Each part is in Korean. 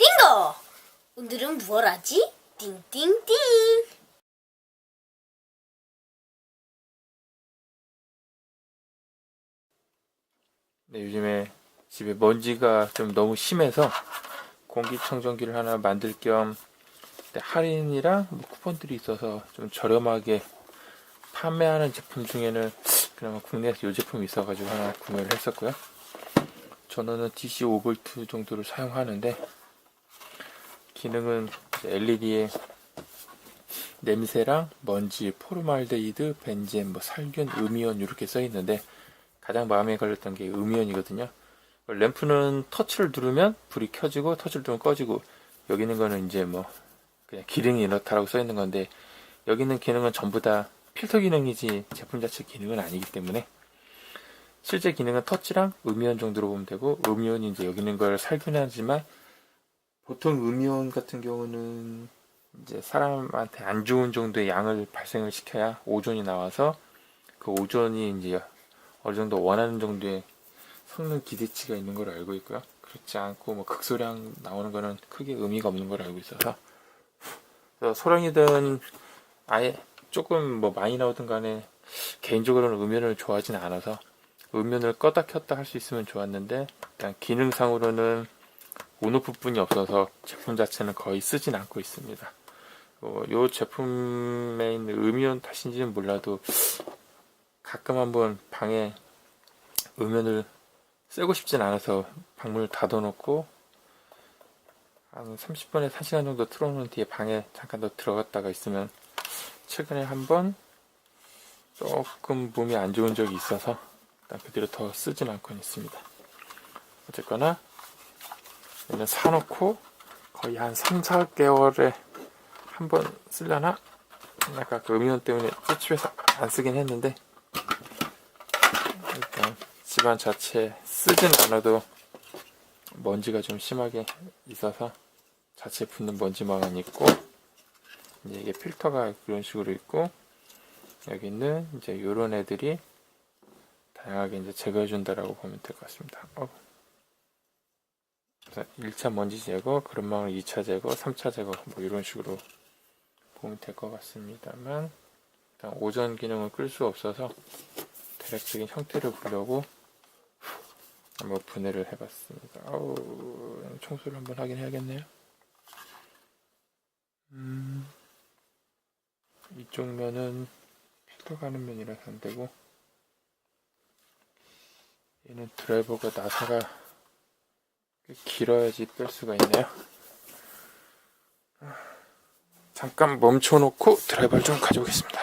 띵고! 오늘은 무얼 하지? 띵띵띵! 네, 요즘에 집에 먼지가 좀 너무 심해서 공기청정기를 하나 만들 겸 네, 할인이랑 뭐 쿠폰들이 있어서 좀 저렴하게 판매하는 제품 중에는 그나마 국내에서 이 제품이 있어가지고 하나 구매를 했었고요. 전원은 DC 5V 정도를 사용하는데 기능은 LED에 냄새랑 먼지, 포르말데히드, 벤젠, 뭐 살균, 음이온 이렇게 써 있는데 가장 마음에 걸렸던 게 음이온이거든요. 램프는 터치를 누르면 불이 켜지고 터치를 누르면 꺼지고 여기 있는 거는 이제 뭐 그냥 기능이 이렇다라고 써 있는 건데 여기 있는 기능은 전부 다 필터 기능이지 제품 자체 기능은 아니기 때문에 실제 기능은 터치랑 음이온 정도로 보면 되고 음이온이 이제 여기 있는 걸 살균하지만 보통 음이온 같은 경우는 이제 사람한테 안 좋은 정도의 양을 발생을 시켜야 오존이 나와서 그 오존이 이제 어느 정도 원하는 정도의 성능 기대치가 있는 걸로 알고 있고요. 그렇지 않고 뭐 극소량 나오는 거는 크게 의미가 없는 걸로 알고 있어서 소량이든 아예 조금 뭐 많이 나오든 간에 개인적으로는 음연을 좋아하진 않아서 음연을 껐다 켰다 할 수 있으면 좋았는데 일단 기능상으로는 온오프뿐이 없어서 제품 자체는 거의 쓰진 않고 있습니다. 어, 요 제품에 있는 음이온 탓인지는 몰라도 가끔 한번 방에 음연을 쓰고 싶진 않아서 방문을 닫아놓고 한 30분에 1시간 정도 틀어놓은 뒤에 방에 잠깐 더 들어갔다가 있으면 최근에 한번 조금 몸이 안 좋은 적이 있어서 일단 그 뒤로 더 쓰진 않고 있습니다. 어쨌거나 얘는 사놓고 거의 한 3, 4개월에 한번 쓰려나? 아까 그 음이온 때문에 찝찝해서 안 쓰긴 했는데 일단 집안 자체 쓰진 않아도 먼지가 좀 심하게 있어서 자체 붙는 먼지만은 있고 이제 이게 필터가 그런 식으로 있고 여기는 이제 요런 애들이 다양하게 이제 제거해 준다라고 보면 될 것 같습니다. 어. 그래서 1차 먼지 제거, 그런망을 2차 제거, 3차 제거 뭐 이런 식으로 보면 될 것 같습니다만 일단 오전 기능을 끌수 없어서 대략적인 형태를 보려고 한번 분해를 해봤습니다. 아우 청소를 한번 하긴 해야겠네요. 음, 이쪽 면은 필터 가는 면이라서 안 되고 얘는 드라이버가 나사가 꽤 길어야지 뺄 수가 있네요. 잠깐 멈춰놓고 드라이버를 좀 가져오겠습니다.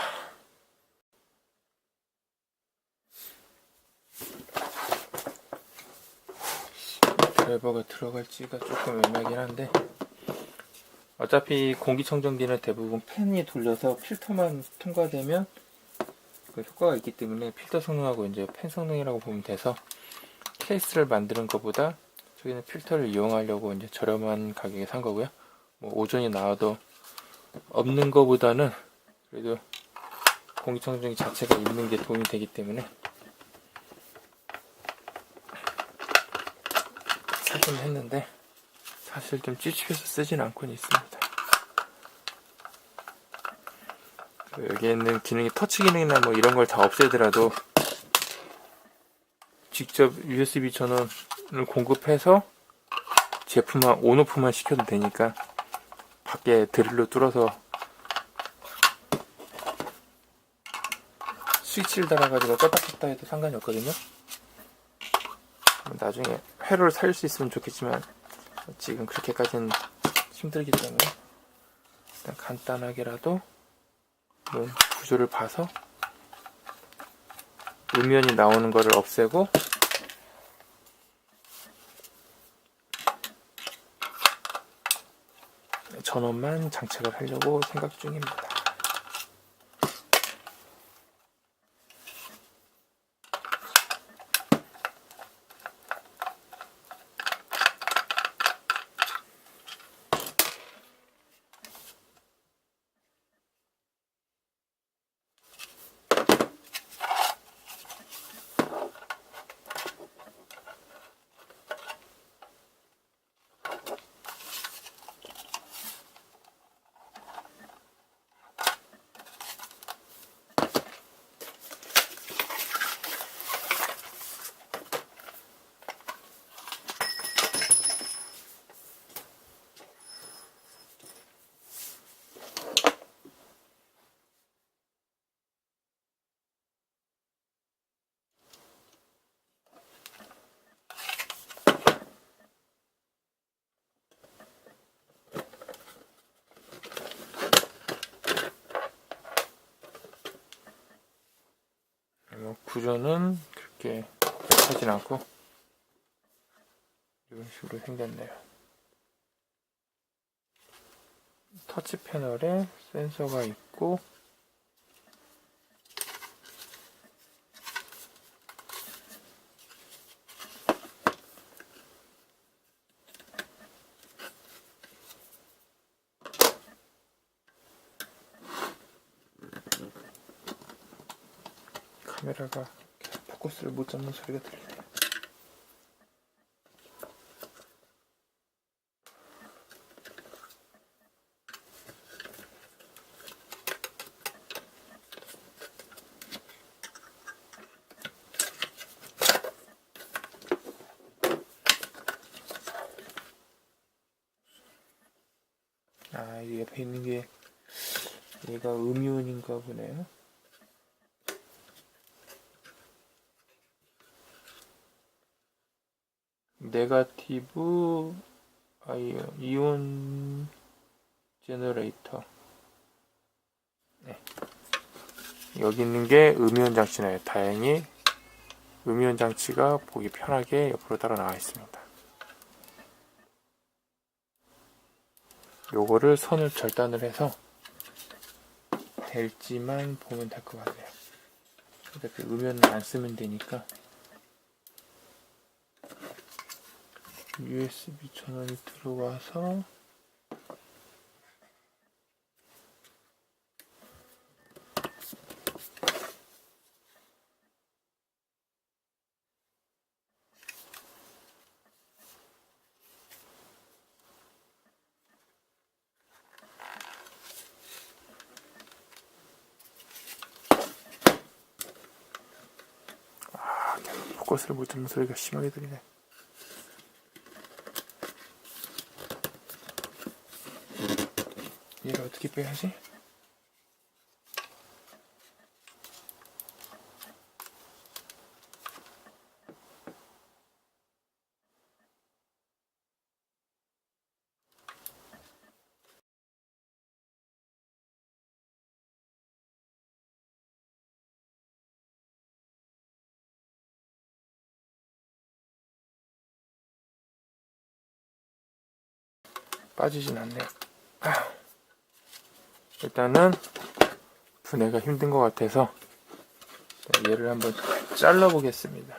드라이버가 들어갈지가 조금 애매하긴 한데 어차피 공기청정기는 대부분 팬이 돌려서 필터만 통과되면 그 효과가 있기 때문에 필터 성능하고 이제 팬 성능이라고 보면 돼서 케이스를 만드는 것보다 저기는 필터를 이용하려고 이제 저렴한 가격에 산 거고요. 뭐 오존이 나와도 없는 것보다는 그래도 공기청정기 자체가 있는 게 도움이 되기 때문에 사긴 했는데 사실 좀 찝찝해서 쓰진 않고는 있습니다. 그 여기에 있는 기능이 터치 기능이나 뭐 이런 걸 다 없애더라도 직접 USB 전원을 공급해서 제품만 온오프만 시켜도 되니까 밖에 드릴로 뚫어서 스위치를 달아가지고 껐다 켰다 해도 상관이 없거든요. 나중에 회로를 살릴 수 있으면 좋겠지만 지금 그렇게까지는 힘들기 때문에 일단 간단하게라도 문 구조를 봐서 음면이 나오는 거를 없애고 전원만 장착을 하려고 생각 중입니다. 구조는 그렇게 약하진 않고 이런 식으로 생겼네요. 터치 패널에 센서가 있고 카메라가 포커스를 못 잡는 소리가 들리네요. 아, 이 옆에 있는 게 얘가 음이온인가 보네요. 네가티브 아이온 이온 제너레이터 네. 여기 있는 게 음이온 장치네요 다행히 음이온 장치가 보기 편하게 옆으로 따라 나와 있습니다. 요거를 선을 절단을 해서 될지만 보면 될 것 같네요. 어차피 음이온은 안 쓰면 되니까 USB 전원이 들어와서 아, 포커스를 못 잡는 소리가 심하게 들리네. 얘를 어떻게 빼야지? 빠지진 않네요. 아. 일단은 분해가 힘든 것 같아서 얘를 한번 잘라 보겠습니다.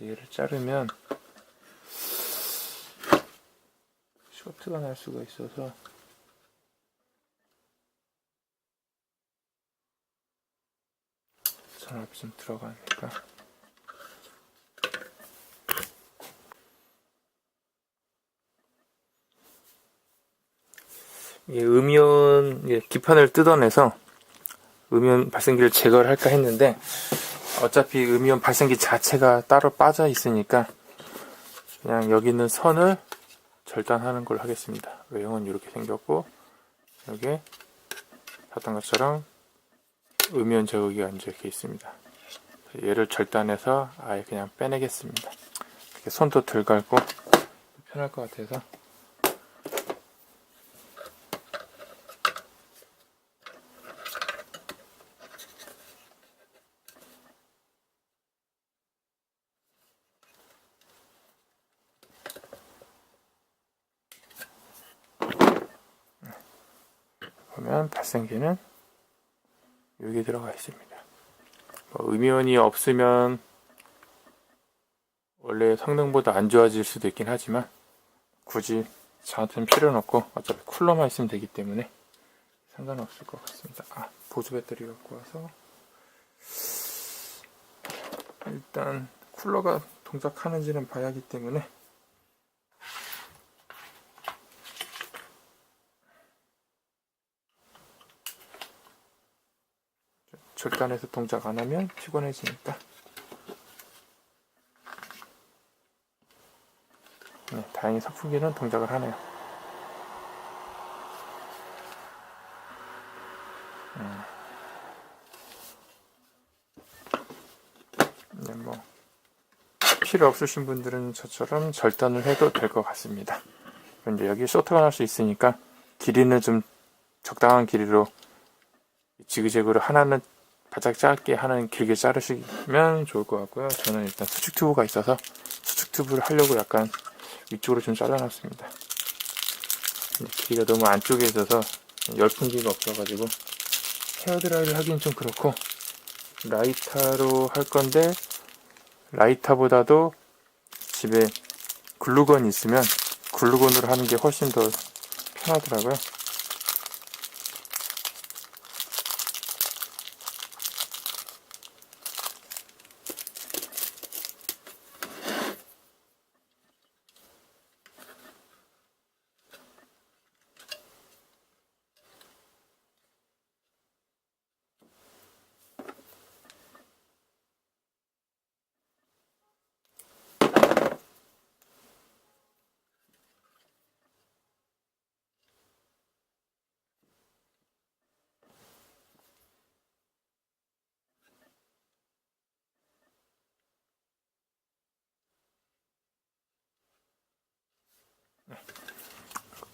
얘를 자르면 쇼트가 날 수가 있어서 전압이 좀 들어가니까 음이온 예, 기판을 뜯어내서 음이온 발생기를 제거를 할까 했는데 어차피 음이온 발생기 자체가 따로 빠져 있으니까 그냥 여기 있는 선을 절단하는 걸로 하겠습니다. 외형은 이렇게 생겼고 여기에 봤던 것처럼 음이온 제거기가 이렇게 있습니다. 얘를 절단해서 아예 그냥 빼내겠습니다. 이렇게 손도 덜 갈고 편할 것 같아서 보면 발생기는 여기 들어가 있습니다. 뭐 음이온이 없으면 원래 성능보다 안 좋아질 수도 있긴 하지만 굳이 저한테는 필요는 없고 어차피 쿨러만 있으면 되기 때문에 상관없을 것 같습니다. 아 보조 배터리 갖고 와서 일단 쿨러가 동작하는지는 봐야 하기 때문에 절단해서 동작 안 하면 피곤해지니까. 네, 다행히 선풍기는 동작을 하네요. 음. 네, 뭐 필요 없으신 분들은 저처럼 절단을 해도 될 것 같습니다. 이제 여기 쇼트가 날 수 있으니까 길이는 좀 적당한 길이로 지그재그로 하나는 바짝 짧게 하나는 길게 자르시면 좋을 것 같고요. 저는 일단 수축 튜브가 있어서 수축 튜브를 하려고 약간 위쪽으로 좀 잘라놨습니다. 길이가 너무 안쪽에 있어서 열풍기가 없어가지고 헤어드라이를 하긴 좀 그렇고 라이터로 할 건데 라이터보다도 집에 글루건 있으면 글루건으로 하는 게 훨씬 더 편하더라고요.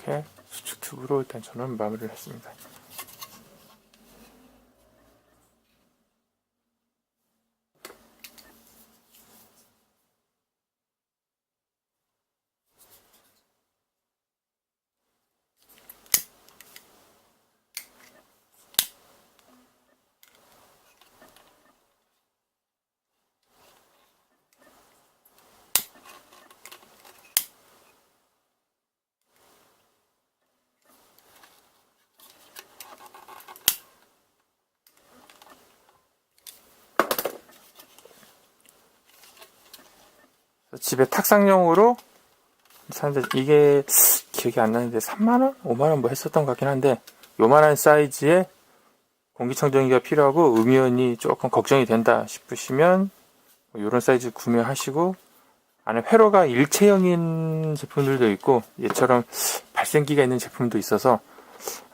이렇게 수축 튜브로 일단 저는 마무리를 했습니다. 집에 탁상용으로 사는데 이게 기억이 안 나는데 3만원? 5만원 뭐 했었던 것 같긴 한데 요만한 사이즈의 공기청정기가 필요하고 음이온이 조금 걱정이 된다 싶으시면 뭐 이런 사이즈 구매하시고 안에 회로가 일체형인 제품들도 있고 얘처럼 발생기가 있는 제품도 있어서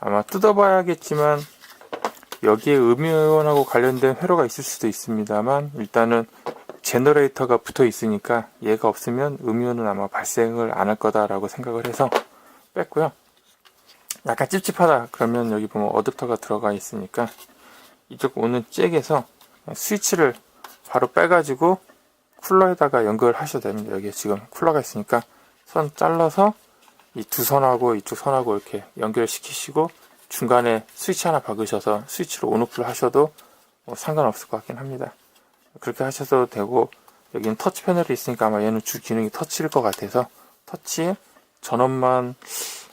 아마 뜯어봐야겠지만 여기에 음이온하고 관련된 회로가 있을 수도 있습니다만 일단은 제너레이터가 붙어 있으니까 얘가 없으면 음이온은 아마 발생을 안 할 거다라고 생각을 해서 뺐고요. 약간 찝찝하다 그러면 여기 보면 어댑터가 들어가 있으니까 이쪽 오는 잭에서 스위치를 바로 빼가지고 쿨러에다가 연결하셔도 됩니다. 여기 지금 쿨러가 있으니까 선 잘라서 이 두 선하고 이쪽 선하고 이렇게 연결시키시고 중간에 스위치 하나 박으셔서 스위치로 온오프를 하셔도 뭐 상관없을 것 같긴 합니다. 그렇게 하셔도 되고 여기는 터치 패널이 있으니까 아마 얘는 주 기능이 터치일 것 같아서 터치에 전원만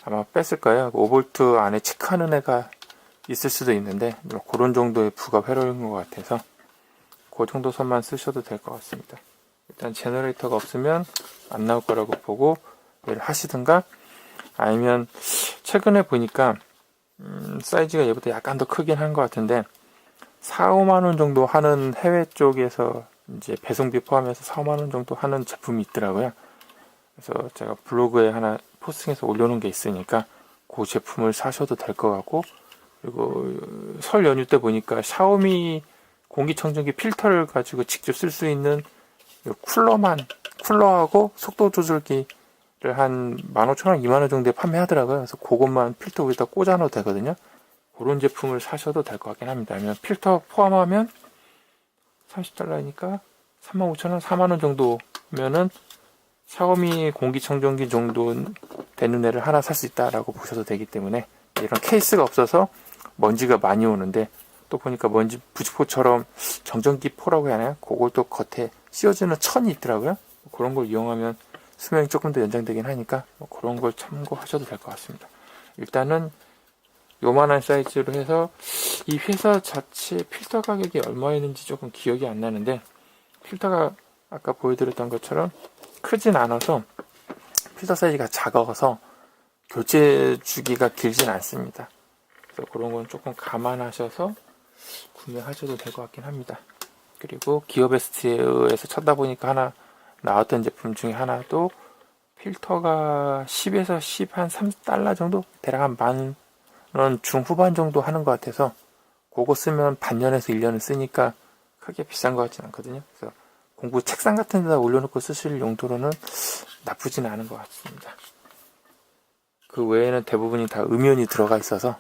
아마 뺐을 거예요. 5V 안에 체크하는 애가 있을 수도 있는데 뭐 그런 정도의 부가 회로인 것 같아서 그 정도 선만 쓰셔도 될 것 같습니다. 일단 제너레이터가 없으면 안 나올 거라고 보고 얘를 하시든가 아니면 최근에 보니까 음, 사이즈가 얘보다 약간 더 크긴 한 것 같은데 4, 5만 원 정도 하는 해외 쪽에서 이제 배송비 포함해서 4, 5만 원 정도 하는 제품이 있더라고요. 그래서 제가 블로그에 하나 포스팅해서 올려놓은 게 있으니까 그 제품을 사셔도 될 것 같고 그리고 설 연휴 때 보니까 샤오미 공기청정기 필터를 가지고 직접 쓸 수 있는 요 쿨러만 쿨러하고 속도 조절기를 한 15,000원, 2만원 정도에 판매하더라고요. 그래서 그것만 필터 위에다 꽂아 넣어도 되거든요. 그런 제품을 사셔도 될 것 같긴 합니다. 아니면 필터 포함하면 30달러니까 35,000원, 4만원 정도면은 샤오미 공기청정기 정도 되는 애를 하나 살 수 있다라고 보셔도 되기 때문에 이런 케이스가 없어서 먼지가 많이 오는데 또 보니까 먼지 부직포처럼 정전기 포라고 해야 하나요? 그걸 또 겉에 씌워주는 천이 있더라고요. 그런 걸 이용하면 수명이 조금 더 연장되긴 하니까 뭐 그런 걸 참고하셔도 될 것 같습니다. 일단은 요만한 사이즈로 해서 이 회사 자체 필터 가격이 얼마였는지 조금 기억이 안 나는데 필터가 아까 보여드렸던 것처럼 크진 않아서 필터 사이즈가 작아서 교체 주기가 길진 않습니다. 그래서 그런 건 조금 감안하셔서 구매하셔도 될 것 같긴 합니다. 그리고 기어베스트에서 찾아보니까 하나 나왔던 제품 중에 하나도 필터가 10에서 10 한 3달러 정도 대략 한 만 원 중후반 정도 하는 것 같아서 그거 쓰면 반년에서 1년을 쓰니까 크게 비싼 것 같진 않거든요. 그래서 공부 책상 같은 데다 올려놓고 쓰실 용도로는 나쁘진 않은 것 같습니다. 그 외에는 대부분이 다 음이온이 들어가 있어서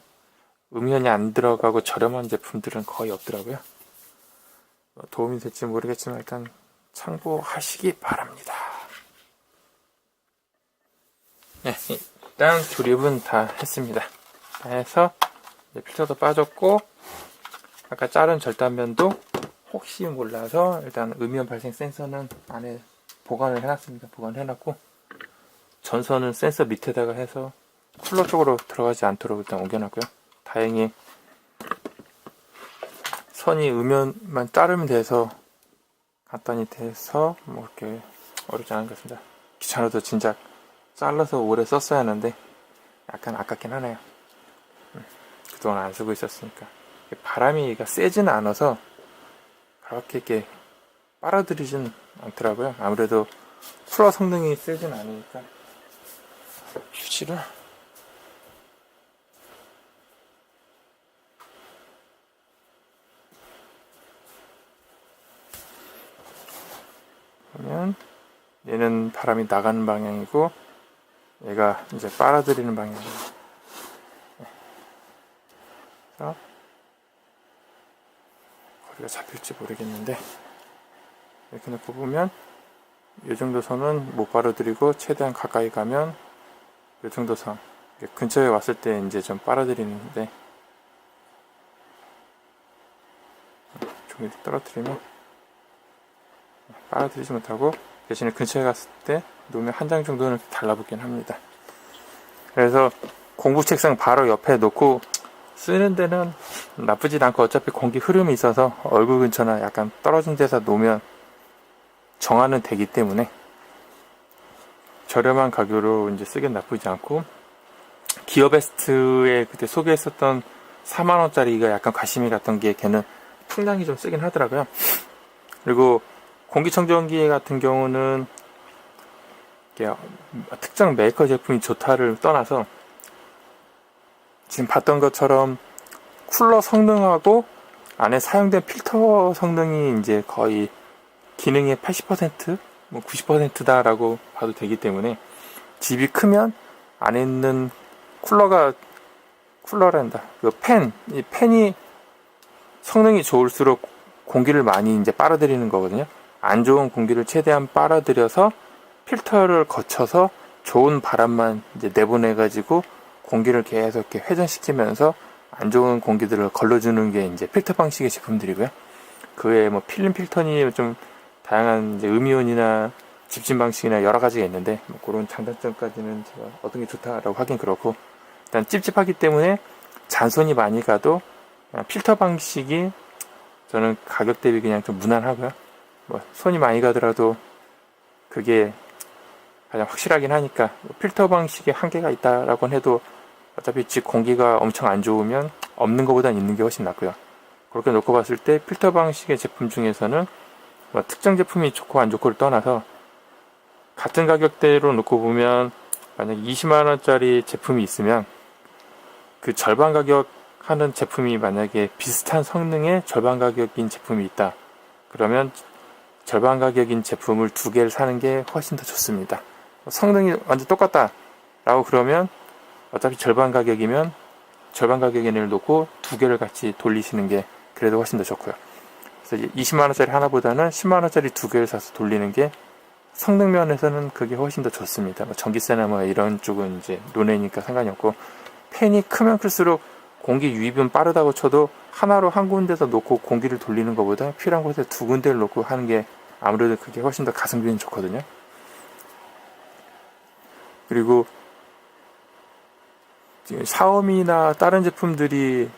음이온이 안 들어가고 저렴한 제품들은 거의 없더라고요. 뭐 도움이 될지 모르겠지만 일단 참고하시기 바랍니다. 네, 일단 조립은 다 했습니다. 다 해서 필터도 빠졌고 아까 자른 절단면도 혹시 몰라서 일단 음이온 발생 센서는 안에 보관을 해놨습니다. 보관을 해놨고 전선은 센서 밑에다가 해서 쿨러 쪽으로 들어가지 않도록 일단 옮겨놨고요. 다행히 선이 음면만 자르면 돼서 간단히 돼서 뭐 이렇게 어렵지 않은 것 같습니다. 귀찮아도 진작 잘라서 오래 썼어야 하는데 약간 아깝긴 하네요. 음, 그동안 안 쓰고 있었으니까 바람이 세지는 않아서 그렇게 이렇게 빨아들이진 않더라고요. 아무래도 쿨러 성능이 세진 않으니까 휴지를 보면 얘는 바람이 나가는 방향이고 얘가 이제 빨아들이는 방향이에요. 그래서 거리가 잡힐지 모르겠는데 이렇게 놓고 보면 이 정도 선은 못 빨아들이고 최대한 가까이 가면 이 정도 선 근처에 왔을 때 이제 좀 빨아들이는데 종이 떨어뜨리면 빨아들이지 못하고 대신에 근처에 갔을 때 놓으면 한 장 정도는 달라붙긴 합니다. 그래서 공부 책상 바로 옆에 놓고 쓰는 데는 나쁘진 않고 어차피 공기 흐름이 있어서 얼굴 근처나 약간 떨어진 데서 놓으면 정화는 되기 때문에 저렴한 가격으로 이제 쓰긴 나쁘지 않고 기어베스트에 그때 소개했었던 4만원짜리가 약간 관심이 갔던 게 걔는 풍량이 좀 세긴 하더라고요. 그리고 공기청정기 같은 경우는 특정 메이커 제품이 좋다를 떠나서 지금 봤던 것처럼 쿨러 성능하고 안에 사용된 필터 성능이 이제 거의 기능의 80%, 뭐 90%다라고 봐도 되기 때문에 집이 크면 안에 있는 쿨러가 쿨러란다. 그 팬, 이 팬이 성능이 좋을수록 공기를 많이 이제 빨아들이는 거거든요. 안 좋은 공기를 최대한 빨아들여서 필터를 거쳐서 좋은 바람만 이제 내보내가지고 공기를 계속 이렇게 회전시키면서 안 좋은 공기들을 걸러주는 게 이제 필터 방식의 제품들이고요. 그 외에 뭐 필름 필터니 좀 다양한 이제 음이온이나 집진 방식이나 여러 가지가 있는데 뭐 그런 장단점까지는 제가 어떤 게 좋다라고 하긴 그렇고 일단 찝찝하기 때문에 잔손이 많이 가도 그냥 필터 방식이 저는 가격 대비 그냥 좀 무난하고요. 뭐 손이 많이 가더라도 그게 가장 확실하긴 하니까 필터 방식에 한계가 있다라고 해도 어차피 집 공기가 엄청 안 좋으면 없는 것보단 있는 게 훨씬 낫고요. 그렇게 놓고 봤을 때 필터 방식의 제품 중에서는 뭐 특정 제품이 좋고 안 좋고를 떠나서 같은 가격대로 놓고 보면 만약 20만 원짜리 제품이 있으면 그 절반 가격 하는 제품이 만약에 비슷한 성능의 절반 가격인 제품이 있다. 그러면 절반 가격인 제품을 두 개를 사는 게 훨씬 더 좋습니다. 성능이 완전 똑같다. 라고 그러면 어차피 절반 가격이면 절반 애를 놓고 두 개를 같이 돌리시는 게 그래도 훨씬 더 좋고요. 그래서 20만 원짜리 하나보다는 10만 원짜리 두 개를 사서 돌리는 게 성능 면에서는 그게 훨씬 더 좋습니다. 뭐 전기세나 뭐 이런 쪽은 이제 논외니까 상관이 없고 팬이 크면 클수록 공기 유입은 빠르다고 쳐도 하나로 한 군데서 놓고 공기를 돌리는 것보다 필요한 곳에 두 군데를 놓고 하는 게 아무래도 그게 훨씬 더 가성비는 좋거든요. 그리고 샤오미나 다른 제품들이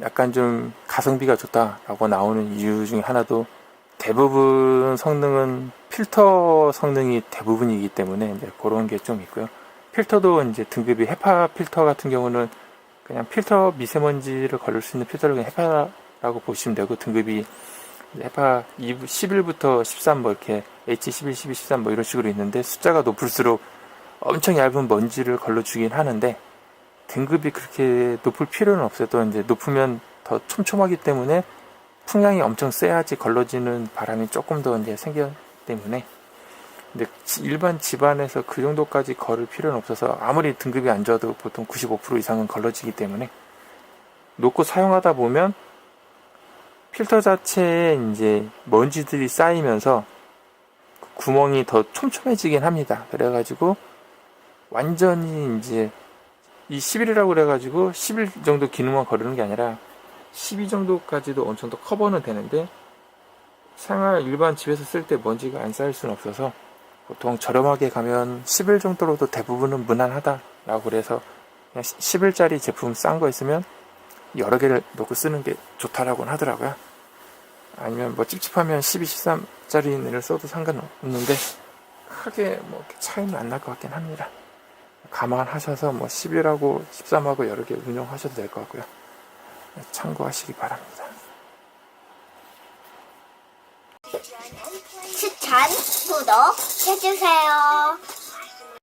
약간 좀 가성비가 좋다라고 나오는 이유 중에 하나도 대부분 성능은 필터 성능이 대부분이기 때문에 이제 그런 게 좀 있고요. 필터도 이제 등급이 헤파 필터 같은 경우는 그냥 필터 미세먼지를 걸릴 수 있는 필터를 그냥 헤파라고 보시면 되고 등급이 헤파 11부터 13 뭐 이렇게 H11, 12, 13 뭐 이런 식으로 있는데 숫자가 높을수록 엄청 얇은 먼지를 걸러주긴 하는데 등급이 그렇게 높을 필요는 없어요. 또 이제 높으면 더 촘촘하기 때문에 풍량이 엄청 세야지 걸러지는 바람이 조금 더 이제 생겨 때문에 근데 지- 일반 집안에서 그 정도까지 걸을 필요는 없어서 아무리 등급이 안 좋아도 보통 95% 이상은 걸러지기 때문에 놓고 사용하다 보면 필터 자체에 이제 먼지들이 쌓이면서 그 구멍이 더 촘촘해지긴 합니다. 그래가지고 완전히 이제 이 10일이라고 그래가지고 10일 정도 기능만 거르는 게 아니라 12 정도까지도 어느 정도 커버는 되는데 생활 일반 집에서 쓸 때 먼지가 안 쌓일 수는 없어서 보통 저렴하게 가면 10일 정도로도 대부분은 무난하다라고 그래서 그냥 10일짜리 제품 싼 거 있으면 여러 개를 놓고 쓰는 게 좋다라고는 하더라고요. 아니면 뭐 찝찝하면 12, 13짜리를 써도 상관없는데 크게 뭐 차이는 안 날 것 같긴 합니다. 감안하셔서 뭐 10일하고 13하고 여러 개 운영하셔도 될 것 같고요. 참고하시기 바랍니다. 추천, 구독 해주세요.